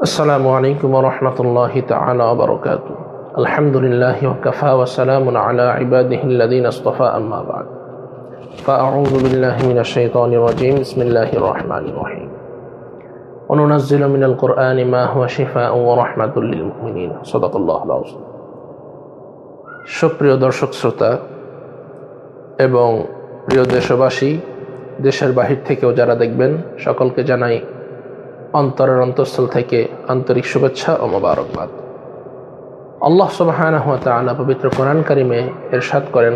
السلام عليكم ورحمة الله تعالى وبركاته الحمد لله وكفى وسلام على عباده الذين اصطفى أما بعد فأعوذ بالله من الشيطان الرجيم بسم الله الرحمن الرحيم وننزل من القرآن ما هو شفاء ورحمة للمؤمنين صدق الله العظيم সুপ্রিয় দর্শক শ্রোতা এবং প্রিয় দেশবাসী দেশের বাহির থেকেও যারা দেখবেন সকলকে জানাই অন্তরের অন্তঃস্থল থেকে আন্তরিক শুভেচ্ছা ও মোবারকবাদ। আল্লাহ সুবাহানাহ তালা পবিত্র কোরআন কারিমে এরশাদ করেন,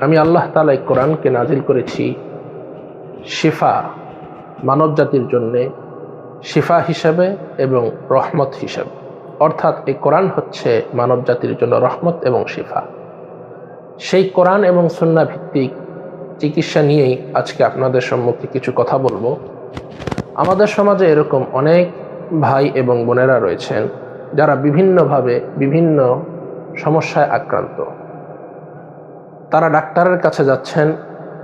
আমি আল্লাহ তালা এই কোরআনকে নাজিল করেছি শিফা মানব জাতির জন্যে, শিফা হিসাবে এবং রহমত হিসাবে। অর্থাৎ এই কোরআন হচ্ছে মানব জাতির জন্য রহমত এবং শিফা। সেই কোরআন এবং সন্না ভিত্তিক চিকিৎসা নিয়েই আজকে আপনাদের সম্মুখে কিছু কথা বলব। আমাদের সমাজে এরকম অনেক ভাই এবং বোনেরা রয়েছেন যারা বিভিন্নভাবে বিভিন্ন সমস্যায় আক্রান্ত। তারা ডাক্তারের কাছে যাচ্ছেন,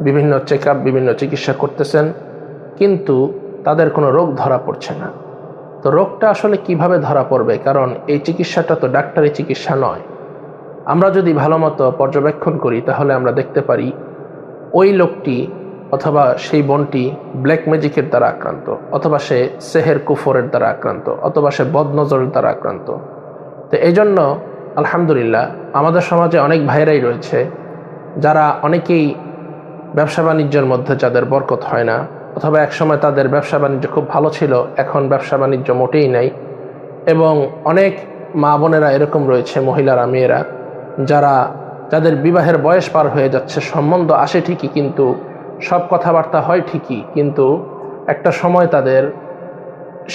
বিভিন্ন চেক বিভিন্ন চিকিৎসা করতেছেন, কিন্তু তাদের কোনো রোগ ধরা পড়ছে না। তো রোগটা আসলে কীভাবে ধরা পড়বে? কারণ এই চিকিৎসাটা তো ডাক্তারি চিকিৎসা নয়। আমরা যদি ভালো মতো পর্যবেক্ষণ করি, তাহলে আমরা দেখতে পারি ওই লোকটি অথবা সেই বোনটি ব্ল্যাক ম্যাজিকের দ্বারা আক্রান্ত, অথবা সে সেহের কুফরের দ্বারা আক্রান্ত, অথবা সে বদনজরের দ্বারা আক্রান্ত। তো এই জন্য আলহামদুলিল্লাহ, আমাদের সমাজে অনেক ভাইরাই রয়েছে, যারা অনেকেই ব্যবসা বাণিজ্যের মধ্যে যাদের বরকত হয় না, অথবা একসময় তাদের ব্যবসা বাণিজ্য খুব ভালো ছিল, এখন ব্যবসা বাণিজ্য মোটেই নাই, এবং অনেক মা বোনেরা এরকম রয়েছে, মহিলারা, মেয়েরা, যারা, যাদের বিবাহের বয়স পার হয়ে যাচ্ছে, সম্বন্ধ আসে ঠিকই, কিন্তু সব কথাবার্তা হয় ঠিকই, কিন্তু একটা সময় তাদের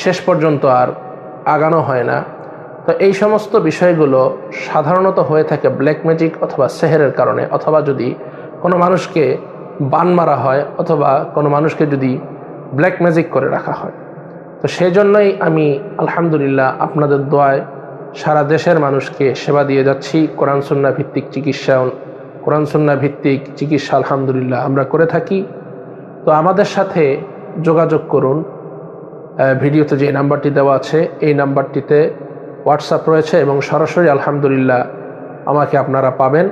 শেষ পর্যন্ত আর আগানো হয় না। তো এই সমস্ত বিষয়গুলো সাধারণত হয়ে থাকে ব্ল্যাক ম্যাজিক অথবা সেহেরের কারণে, অথবা যদি কোনো মানুষকে বান মারা হয়, অথবা কোনো মানুষকে যদি ব্ল্যাক ম্যাজিক করে রাখা হয়। তো সেই জন্যই আমি আলহামদুলিল্লাহ আপনাদের দোয়ায় সারা দেশের মানুষকে সেবা দিয়ে যাচ্ছি, কোরআন সন্না ভিত্তিক চিকিৎসা কোরআন সন্না ভিত্তিক চিকিৎসা, আলহামদুলিল্লাহ, আমরা করে থাকি। তো আমাদের সাথে যোগাযোগ করুন। ভিডিওতে যে নাম্বারটি দেওয়া আছে, এই নাম্বারটিতে হোয়াটসঅ্যাপ রয়েছে এবং সরাসরি আলহামদুলিল্লাহ আমাকে আপনারা পাবেন।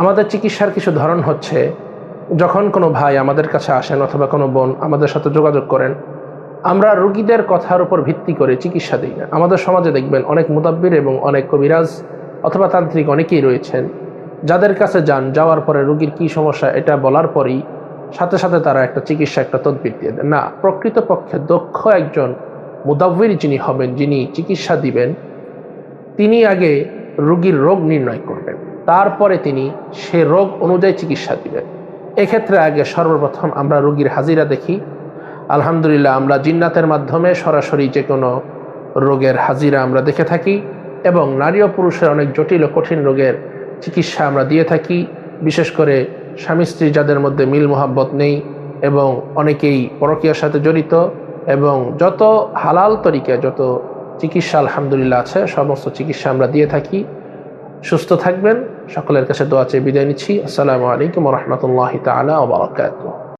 আমাদের চিকিৎসার কিছু ধরন হচ্ছে, যখন কোনো ভাই আমাদের কাছে আসেন অথবা কোনো বোন আমাদের সাথে যোগাযোগ করেন, আমরা রুগীদের কথার উপর ভিত্তি করে চিকিৎসা দিই না। আমাদের সমাজে দেখবেন অনেক মুদাব্বির এবং অনেক কবিরাজ অথবা তান্ত্রিক অনেকেই রয়েছেন। যাদের কাছে যান, যাওয়ার পরে রুগীর কী সমস্যা এটা বলার পরেই সাথে সাথে তারা একটা চিকিৎসা, একটা তদবির দিয়ে দেন। না, প্রকৃতপক্ষে দক্ষ একজন মুদাব্বির যিনি হবেন, যিনি চিকিৎসা দিবেন, তিনি আগে রুগীর রোগ নির্ণয় করবেন। তারপরে তিনি সে রোগ অনুযায়ী চিকিৎসা দিবেন। এক্ষেত্রে আগে সর্বপ্রথম আমরা রুগীর হাজিরা দেখি। আলহামদুলিল্লাহ, আমরা জিন্নাতের মাধ্যমে সরাসরি যে কোনো রোগের হাজিরা আমরা দেখে থাকি এবং নারী ও পুরুষের অনেক জটিল ও কঠিন রোগের চিকিৎসা আমরা দিয়ে থাকি, বিশেষ করে স্বামী স্ত্রী যাদের মধ্যে মিল মোহাব্বত নেই এবং অনেকেই পরকীয়ার সাথে জড়িত এবং যত হালাল তরিকা যত চিকিৎসা আলহামদুলিল্লাহ আছে, সমস্ত চিকিৎসা আমরা দিয়ে থাকি। সুস্থ থাকবেন, সকলের কাছে দোয়া চেয়ে বিদায় নিচ্ছি। আসসালামু আলাইকুম রহমতুল্লাহ তালা ওবরাকাত